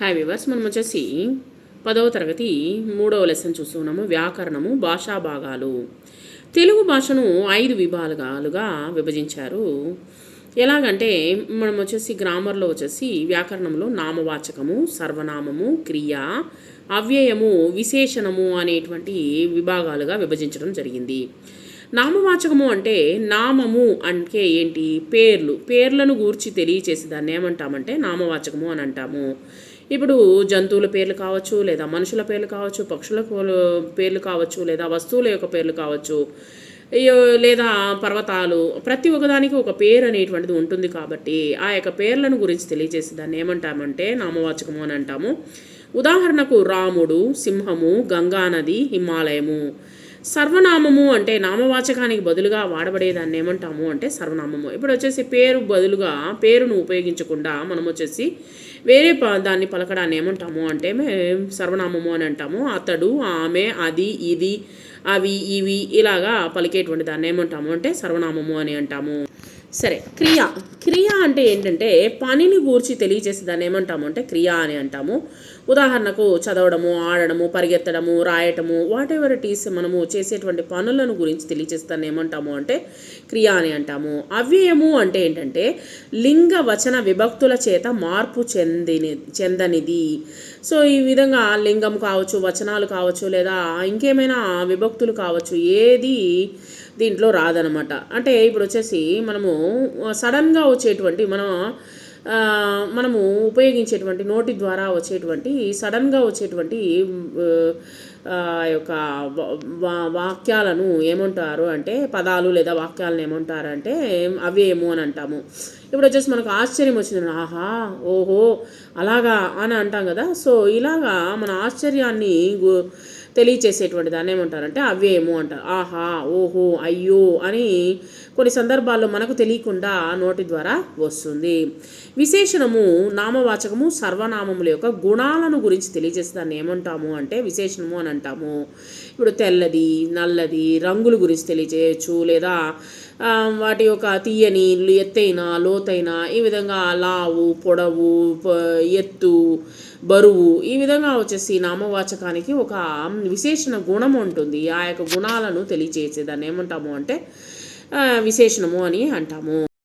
Hi viewers మనం వచ్చేసి పదవ తరగతి మూడవ లెసన్ చూస్తున్నాము వ్యాకరణము భాషా భాగాలు. తెలుగు భాషను ఐదు విభాగాలుగా విభజించారు. ఎలాగంటే మనం వచ్చేసి గ్రామర్లో వచ్చేసి వ్యాకరణంలో నామవాచకము సర్వనామము క్రియ అవ్యయము విశేషణము అనేటువంటి విభాగాలుగా విభజించడం జరిగింది. నామవాచకము అంటే నామము అంటే ఏంటి? పేర్లు. పేర్లను గూర్చి తెలియచేసి దాన్ని ఏమంటామంటే నామవాచకము అని అంటాము. ఇప్పుడు జంతువుల పేర్లు కావచ్చు లేదా మనుషుల పేర్లు కావచ్చు పక్షుల పేర్లు- పేర్లు కావచ్చు లేదా వస్తువుల యొక్క పేర్లు కావచ్చు లేదా పర్వతాలు ప్రతి ఒక్కదానికి ఒక పేరు అనేటువంటిది ఉంటుంది కాబట్టి ఆ యొక్క పేర్లను గురించి తెలియజేసి దాన్ని ఏమంటామంటే నామవాచకము అని అంటాము. ఉదాహరణకు రాముడు సింహము గంగానది హిమాలయము. సర్వనామము అంటే నామవాచకానికి బదులుగా వాడబడేదాన్ని ఏమంటాము అంటే సర్వనామము. ఇప్పుడు వచ్చేసి పేరు బదులుగా పేరును ఉపయోగించకుండా మనం వచ్చేసి వేరే దాన్ని పలకడాన్ని ఏమంటాము అంటే మేము సర్వనామము అని అంటాము. అతడు ఆమె అది ఇది అవి ఇవి ఇలాగా పలికేటువంటి దాన్ని ఏమంటాము అంటే సర్వనామము అని అంటాము. సరే క్రియ. క్రియ అంటే ఏంటంటే పనిని గూర్చి తెలియజేసే దాన్ని ఏమంటాము అంటే క్రియ అని అంటాము. ఉదాహరణకు చదవడము ఆడడము పరిగెత్తడము రాయటము వాట్ ఎవర్ ఇట్ ఈస్ మనము చేసేటువంటి పనులను గురించి తెలియజేస్తాను ఏమంటాము అంటే క్రియ అని అంటాము. అవ్యయము అంటే ఏంటంటే లింగ వచన విభక్తుల చేత మార్పు చెందిని చెందనిది. సో ఈ విధంగా లింగం కావచ్చు వచనాలు కావచ్చు లేదా ఇంకేమైనా విభక్తులు కావచ్చు ఏది దీంట్లో రాదనమాట. అంటే ఇప్పుడు వచ్చేసి మనము సడన్గా వచ్చేటువంటి మనం మనము ఉపయోగించేటువంటి నోటి ద్వారా వచ్చేటువంటి సడన్గా వచ్చేటువంటి ఆ యొక్క వా- వాక్యాలను ఏమంటారు అంటే పదాలు లేదా వాక్యాలను ఏమంటారు అంటే అవ్యయము అని అంటాము. ఇప్పుడు వచ్చేసి మనకు ఆశ్చర్యం వచ్చింది. ఆహా ఓహో అలాగా అని అంటాం కదా. సో ఇలాగా మన ఆశ్చర్యాన్ని గు- తెలియచేసేటువంటి దాన్ని ఏమంటారంటే అవ్యయము అంటారు. ఆహా ఓహో అయ్యో అని కొన్ని సందర్భాల్లో మనకు తెలియకుండా నోటి ద్వారా వస్తుంది. విశేషణము నామవాచకము సర్వనామముల యొక్క గుణాలను గురించి తెలియజేసే దాన్ని ఏమంటాము అంటే విశేషణము అని అంటాము. ఇప్పుడు తెల్లది నల్లది రంగుల గురించి తెలియజేయచ్చు లేదా వాటి యొక్క తీయని ఎత్తైన లోతైన ఈ విధంగా లావు పొడవు ఎత్తు బరువు ఈ విధంగా వచ్చేసి నామవాచకానికి ఒక విశేషణ గుణం ఉంటుంది. ఆ యొక్క గుణాలను తెలియజేసే దాన్ని ఏమంటాము అంటే విశేషణము అని అంటాము.